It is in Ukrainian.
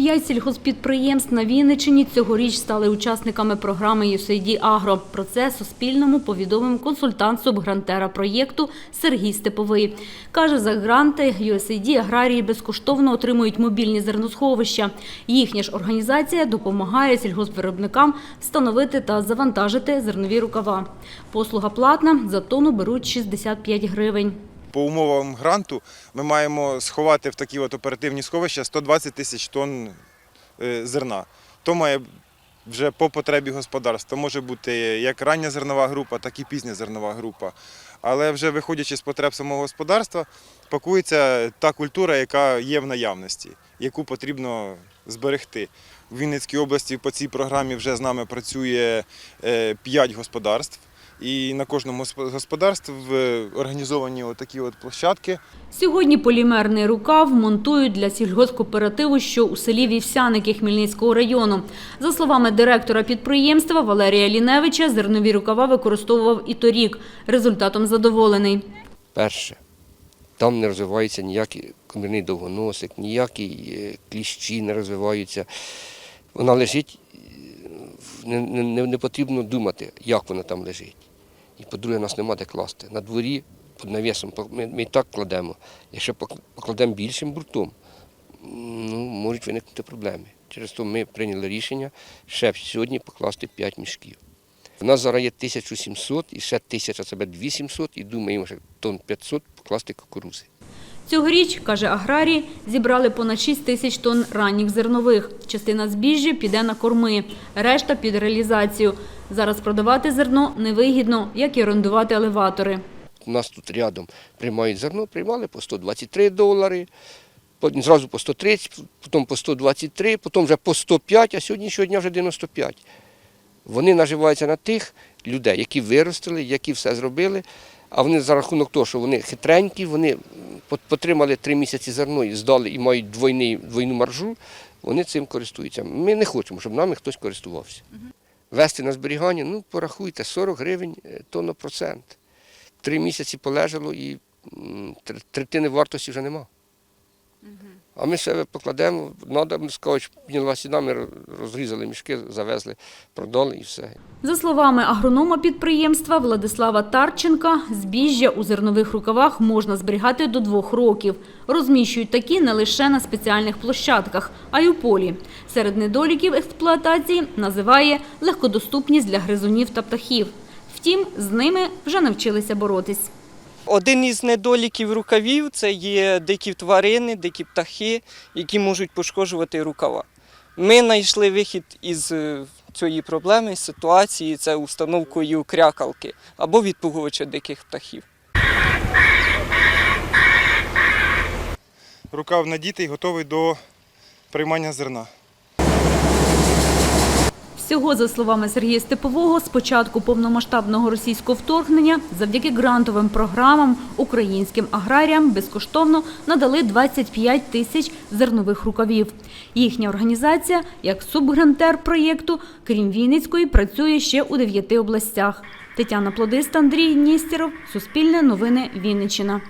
П'ять сільгоспідприємств на Вінниччині цьогоріч стали учасниками програми USAID Агро. Про це Суспільному повідомив консультант субгрантера проєкту Сергій Степовий. Каже, за гранти USAID аграрії безкоштовно отримують мобільні зерносховища. Їхня ж організація допомагає сільгоспвиробникам встановити та завантажити зернові рукава. Послуга платна, за тонну беруть 65 гривень. По умовам гранту ми маємо сховати в такі от оперативні сховища 120 тисяч тонн е, зерна. То має вже по потребі господарства. Може бути як рання зернова група, так і пізня зернова група. Але вже виходячи з потреб самого господарства, пакується та культура, яка є в наявності, яку потрібно зберегти. У Вінницькій області по цій програмі вже з нами працює 5 господарств. І на кожному з господарств організовані отакі от площадки. Сьогодні полімерний рукав монтують для сільгоспкооперативу, що у селі Вівсяники Хмельницького району. За словами директора підприємства Валерія Ліневича, зернові рукава використовував і торік. Результатом задоволений. Перше, там не розвивається ніякий комірний довгоносик, ніякі е, кліщі не розвиваються. Вона лежить, е, не, не, не потрібно думати, як вона там лежить. І по-друге, нас нема де класти. На дворі під навісом ми, ми і так кладемо. Якщо покладемо більшим буртом, ну, можуть виникнути проблеми. Через то ми прийняли рішення ще сьогодні покласти 5 мішків. У нас зараз є 1700 і ще 1000, це буде 2700, і думаємо, що тонн 500 покласти кукурузи. Цьогоріч, каже аграрій, зібрали понад 6 тисяч тонн ранніх зернових. Частина збіжжя піде на корми, решта під реалізацію. Зараз продавати зерно невигідно, як і орендувати елеватори. У нас тут рядом приймають зерно, приймали по 123 долари, зразу по 130, потім по 123, потім вже по 105, а сьогоднішнього дня вже 95. Вони наживаються на тих людей, які виростили, які все зробили, а вони за рахунок того, що вони хитренькі, вони потримали три місяці зерно і здали і мають двойний, двойну маржу, вони цим користуються. Ми не хочемо, щоб нами хтось користувався. Вести на зберігання, ну порахуйте, 40 гривень е, тонна процент. Три місяці полежало і третини вартості вже нема. А ми себе покладемо, треба, скажуть, підняла сіна, ми розрізали мішки, завезли, продали і все. За словами агронома підприємства Владислава Тарченка, збіжжя у зернових рукавах можна зберігати до двох років. Розміщують такі не лише на спеціальних площадках, а й у полі. Серед недоліків експлуатації називає легкодоступність для гризунів та птахів. Втім, з ними вже навчилися боротись. Один із недоліків рукавів це є дикі тварини, дикі птахи, які можуть пошкоджувати рукава. Ми знайшли вихід із е, цієї проблеми, ситуації це установкою крякалки або відпугувача диких птахів. Рукав надітий, готовий до приймання зерна. Всього, за словами Сергія Степового, з початку повномасштабного російського вторгнення завдяки грантовим програмам українським аграріям безкоштовно надали 25 тисяч зернових рукавів. Їхня організація, як субгрантер проєкту, крім Вінницької, працює ще у дев'яти областях. Тетяна Плодиста, Андрій Нєстєров, Суспільне новини, Вінниччина.